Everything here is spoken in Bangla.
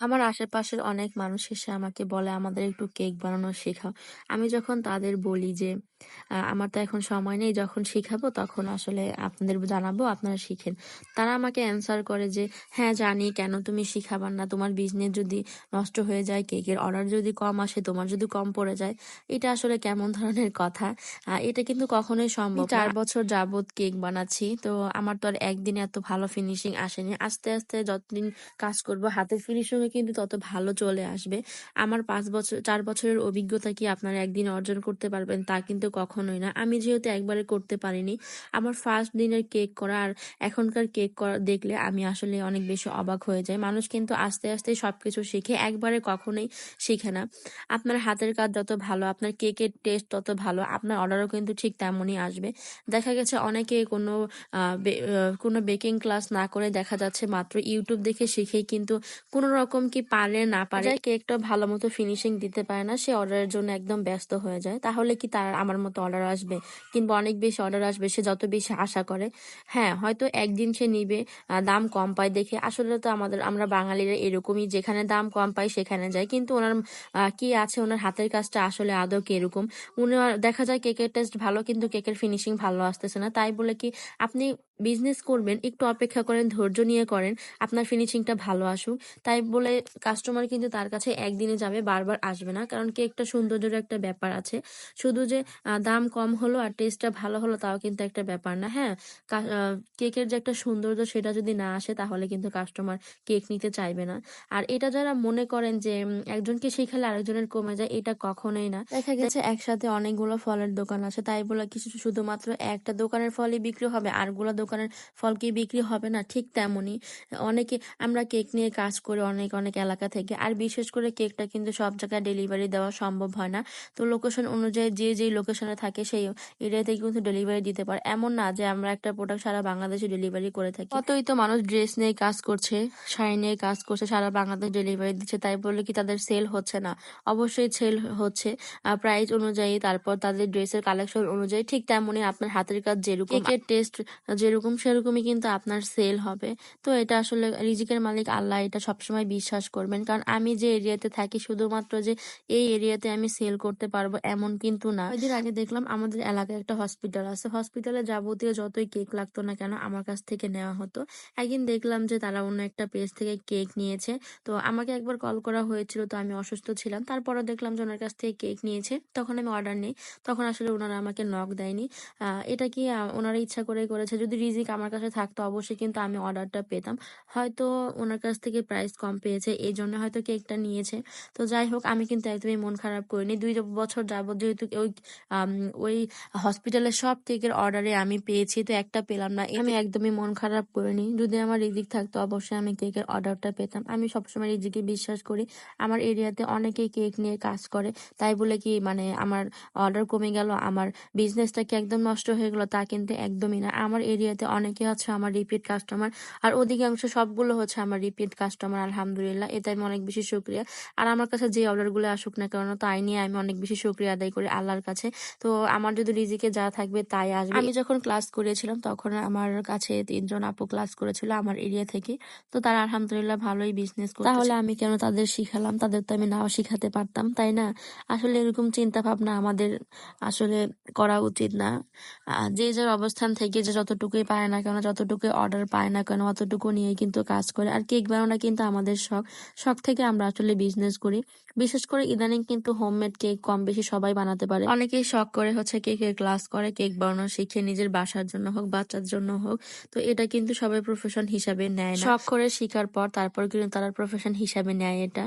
আমার আশেপাশের অনেক মানুষ এসে আমাকে বলে, "আমাদের একটু কেক বানানো শেখাও।" আমি যখন তাদের বলি যে, "আমার তো এখন সময় নেই। যখন শিখাবো তখন আসলে আপনাদের জানাব, আপনারা শিখেন।" তারা আমাকে অ্যান্সার করে যে, "হ্যাঁ জানি, কেন তুমি শিখাবা না? তোমার বিজনেস যদি নষ্ট হয়ে যায়, কেকের অর্ডার যদি কম আসে, তোমার যদি কম পড়ে যায়, এটা আসলে কেমন ধরনের কথা? এটা কিন্তু কখনোই সম্ভব চার বছর যাবত কেক বানাচ্ছি। তো আমার তো আর একদিনে এত ভালো ফিনিশিং আসেনি। আস্তে, আস্তে যতদিন কাজ করব হাতের ফিনিশিং ও কিন্তু তত ভালো চলে আসবে। আমার পাঁচ বছর চার বছরের অভিজ্ঞতা কি আপনারা একদিন অর্জন করতে পারবেন তা কিন্তু কখনোই না। আমি যেহেতু একবারে করতে পারিনি, আমার ফার্স্ট দিনের কেক করা আর এখনকার কেক করা দেখলে আমি আসলে অনেক বেশি অবাক হয়ে যাই। মানুষ কিন্তু আস্তে, আস্তে সবকিছু শিখে, একবারে কখনোই শিখে না। আপনার হাতের কাজ যত ভালো, আপনার কেকের টেস্ট তত ভালো, আপনার অর্ডারও কিন্তু ঠিক তেমনই আসবে। দেখা গেছে অনেকে কোনো কোনো বেকিং ক্লাস না করে দেখা যাচ্ছে মাত্র ইউটিউব দেখে শিখেই কিন্তু কোনো রকম কি পারে না পারে কেকটা ভালো মতো ফিনিশিং দিতে পারে না, সে অর্ডারের জন্য একদম ব্যস্ত হয়ে যায়। তাহলে কি তার আমার মতো অর্ডার আসবে? কিংবা অনেক বেশি অর্ডার আসবে সে যত বেশি আশা করে। হ্যাঁ, হয়তো একদিন সে নিবে, দাম কম পায় দেখে। আসলে তো আমাদের আমরা বাঙালিরা এরকমই যেখানে দাম কম পাই সেখানে যায় কিন্তু ওনার কি আছে ওনার হাতের কাজটা আসলে আদৌ কি এরকম উনার দেখা যায় কেকের টেস্ট ভালো কিন্তু কেকের ফিনিশিং ভালো আসতেছে না। তাই বলে কি আপনি বিজনেস করবেন, একটু অপেক্ষা করেন, ধৈর্য নিয়ে করেন, আপনার ফিনিশিংটা ভালো আসুক। তাই বলে কাস্টমার কিন্তু তার কাছে একদিনে যাবে, বারবার আসবে না। কারণ কেকটা সৌন্দর্যের একটা ব্যাপার আছে। শুধু যে দাম কম হলো আর টেস্টটা ভালো হলো তাও কিন্তু একটা ব্যাপার না। হ্যাঁ, কেকের যে একটা সৌন্দর্য সেটা যদি না আসে তাহলে কিন্তু কাস্টমার কেক নিতে চাইবে না। আর এটা যারা মনে করেন যে একজনকে শিখালে আরেকজনের কমে যায়, এটা কখনোই না। দেখা গেছে একসাথে অনেকগুলো ফলের দোকান আছে। তাই বলে কিছু শুধুমাত্র একটা দোকানের ফলই বিক্রি হবে, আরগুলা দোকানের ফল কি বিক্রি হবে না? ঠিক তেমনই অনেকে আমরা কেক নিয়ে কাজ করি অনেক, অনেক এলাকা থেকে। আর বিশেষ করে কেকটা কিন্তু সব জায়গায় ডেলিভারি দেওয়া সম্ভব হয় না। তো লোকেশন অনুযায়ী যে যেই লোকেশনে থাকে সেই এরিয়াতে কিন্তু ডেলিভারি দিতে পারে। এমন না যে আমরা একটা প্রোডাক্ট সারা বাংলাদেশে ডেলিভারি করে থাকি। কতই তো মানুষ ড্রেস নিয়ে কাজ করছে, শাড়ি নিয়ে কাজ করছে, সারা বাংলাদেশ ডেলিভারি দিচ্ছে। তাই বলে কি তাদের সেল হচ্ছে না? অবশ্যই সেল হচ্ছে। প্রাইস অনুযায়ী, তারপর তাদের ড্রেসের কালেকশন অনুযায়ী। ঠিক তেমনই আপনার হাতের কাজ যেরকম, কেকের টেস্ট যেরকম সেরকমই কিন্তু আপনার সেল হবে। তো এটা আসলে রিজিকের মালিক আল্লাহ, এটা সবসময় বিশ্বাস করবেন। কারণ আমি যে এরিয়াতে থাকি শুধুমাত্র যে এই এরিয়াতে আমি সেল করতে পারব এমন কিন্তু না। কয়েকদিন আগে দেখলাম আমাদের এলাকায় একটা হসপিটাল আছে। হসপিটালে যাবতীয় যতই কেক লাগতো না কেন আমার কাছ থেকে নেওয়া হতো। একদিন দেখলাম যে তারা অন্য একটা পেজ থেকে কেক নিয়েছে। তো আমাকে একবার কল করা হয়েছিল তো আমি অসুস্থ ছিলাম। তারপরেও দেখলাম যে ওনার কাছ থেকে কেক নিয়েছে। তখন আমি অর্ডার নিই তখন আসলে ওনারা আমাকে নক দেয়নি। এটা কি ওনারা ইচ্ছা করেই করেছে। যদি রিজিক আমার কাছে থাকতো অবশ্যই কিন্তু আমি অর্ডারটা পেতাম। হয়তো ওনার কাছ থেকে প্রাইস কম পেয়েছে এই জন্য হয়তো কেকটা নিয়েছে। তো যাই হোক আমি কিন্তু একদমই মন খারাপ করিনি। দুই বছর যাবত যেহেতু ওই ওই হসপিটালের সব কেকের অর্ডারে আমি পেয়েছি তো একটা পেলাম না। আমি একদমই মন খারাপ করিনি। যদি আমার রিজিক থাকতো অবশ্যই আমি কেকের অর্ডারটা পেতাম। আমি সবসময় রিজিকে বিশ্বাস করি। আমার এরিয়াতে অনেকেই কেক নিয়ে কাজ করে। তাই বলে কি মানে আমার অর্ডার কমে গেল, আমার বিজনেসটা কি একদম নষ্ট হয়ে গেল তা কিন্তু একদমই না। আমার এরিয়াতে অনেকে হচ্ছে আমার রিপিট কাস্টমার। আর অধিকাংশ সবগুলো হচ্ছে আমার রিপিট কাস্টমার আলহামদুলিল্লাহ। এতে আমি অনেক বেশি শুকরিয়া। আর আমার কাছে যে অর্ডারগুলো আসুক না কেন তাই নিয়ে আমি অনেক বেশি শুকরিয়া আদায় করি আল্লাহর কাছে। তো আমার যদি রিজিকে যা থাকবে তাই আসবে। আমি যখন ক্লাস করিয়েছিলাম তখন আমার কাছে ৩ জন আপু ক্লাস করেছিল আমার এরিয়া থেকে। তো তারা আলহামদুলিল্লাহ ভালোই বিজনেস করতেছে। তাহলে আমি কেন তাদের শিখালাম? তাদের তো আমি নাও শিখাতে পারতাম, তাই না? আসলে এরকম চিন্তা ভাবনা আমাদের আসলে করা উচিত না। যে যার অবস্থান থেকে যে যতটুকুই পায় না কেন, যতটুকুই অর্ডার পায় না কেন অতটুকু নিয়েই কিন্তু কাজ করে। আর কেক বানানোটা কিন্তু আমাদের শখ। শখ থেকে আমরা আসলে বিজনেস করি। বিশেষ করে ইদানিং কিন্তু হোমমেড কেক কম বেশি সবাই বানাতে পারে। অনেকেই শখ করে হচ্ছে কেকের ক্লাস করে, কেক বানানো শিখে নিজের বাসার জন্য হোক, বাচ্চার জন্য হোক। তো এটা কিন্তু সবাই প্রফেশন হিসাবে নেয় না। শখ করে শিখার পর তারপর কিন্তু তারা প্রফেশন হিসাবে নেয় এটা।